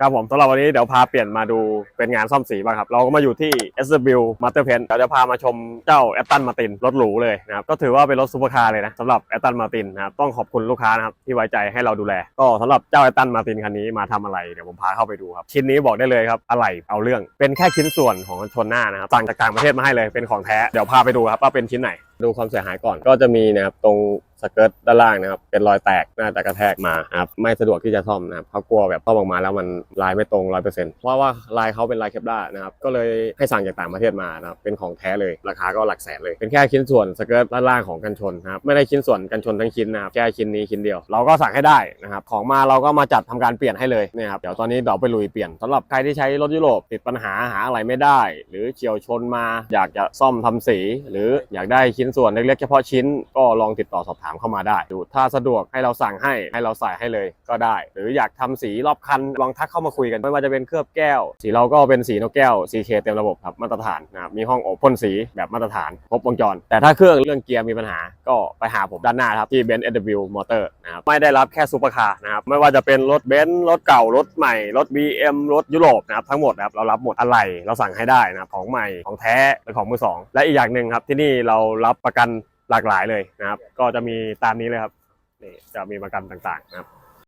ครับผมสำหรับวันนี้เดี๋ยวพาเปลี่ยนมาดูเป็นงานซ่อมสีบ้างครับ เราก็มาอยู่ที่ SW Master Paint เดี๋ยวจะพามาชมเจ้า a อตตันมาตินรถหรูเลยนะครับ ก็ถือว่าเป็นรถซูเปอร์คาร์เลยนะสำหรับ a อตตันมาตินนะครับ ต้องขอบคุณลูกค้านะครับ ที่ไว้ใจให้เราดูแล ก็สำหรับเจ้า a อตตันมาตินคันนี้มาทำอะไร เดี๋ยวผมพาเข้าไปดูครับ ชิ้นนี้บอกได้เลยครับอะไรเอาเรื่องเป็นแค่ชิ้นส่วนของชนหน้านะครับสั่งจากต่างประเทศมาให้เลยเป็นของแท้เดี๋ยวพาไปดูครับว่าเป็นชิ้นไหนดูความเสียหายก่อนก็จะมีนะครับตรง สเกิร์ตด้านล่างนะครับเป็นรอยแตกน่าจะกระแทกมาครับไม่สะดวกที่จะซ่อมนะครับเขากลัวแบบซ่อมออกมาแล้วมันลายไม่ตรงร้อยเปอร์เซ็นต์เพราะว่าลายเขาเป็นลายเคปด้านะครับก็เลยให้สั่งจากต่างประเทศมานะครับเป็นของแท้เลยราคาก็หลักแสนเลย เป็นแค่ชิ้นส่วนสเกิร์ตด้านล่างของกันชนนะครับไม่ได้ชิ้นส่วนกันชนทั้งชิ้นนะครับแค่ชิ้นนี้ชิ้นเดียว เราก็สั่งให้ได้นะครับของมาเราก็มาจัดทำการเปลี่ยนให้เลยนี่ครับเดี๋ยวตอนนี้เดี๋ยวไปลุยเปลี่ยนสำหรับใครที่ใช้รถยุโรปติดปัญหาหาอะไรไม่ได้ หรือเฉียวชนมาอยากจะซ่อมทำสี หรืออยากได้ชิ้นส่วนเล็กๆเฉพาะชิ้นก็ลองติดต่อสอบถามเข้ามาได้ดูถ้าสะดวกให้เราสั่งให้ให้เราใส่ให้เลยก็ได้ หรืออยากทำสีรอบคันลองทักเข้ามาคุยกันไม่ว่าจะเป็นเคลือบแก้ว สีเราก็เป็นสีนกแก้ว CK เต็มระบบครับมาตรฐานนะครับมีห้องอบพ่นสีแบบมาตรฐานครบวงจร แต่ถ้าเครื่องเรื่องเกียร์มีปัญหา ก็ไปหาผมด้านหน้าครับที่ Benz SW Motor นะครับไม่ได้รับแค่ซูเปอร์คาร์นะครับไม่ว่าจะเป็นรถเบนซ์รถเก่ารถใหม่รถ BM รถยุโรปนะครับทั้งหมดนะครับเรารับหมดอะไรเราสั่งให้ได้นะครับของใหม่ของแท้และของมือสองและอีกอย่างหนึ่งครับที่นี่เรารับประกัน หลากหลายเลยนะครับ ก็จะมีตามนี้เลยครับนี่จะมีประกันต่างๆนะครับ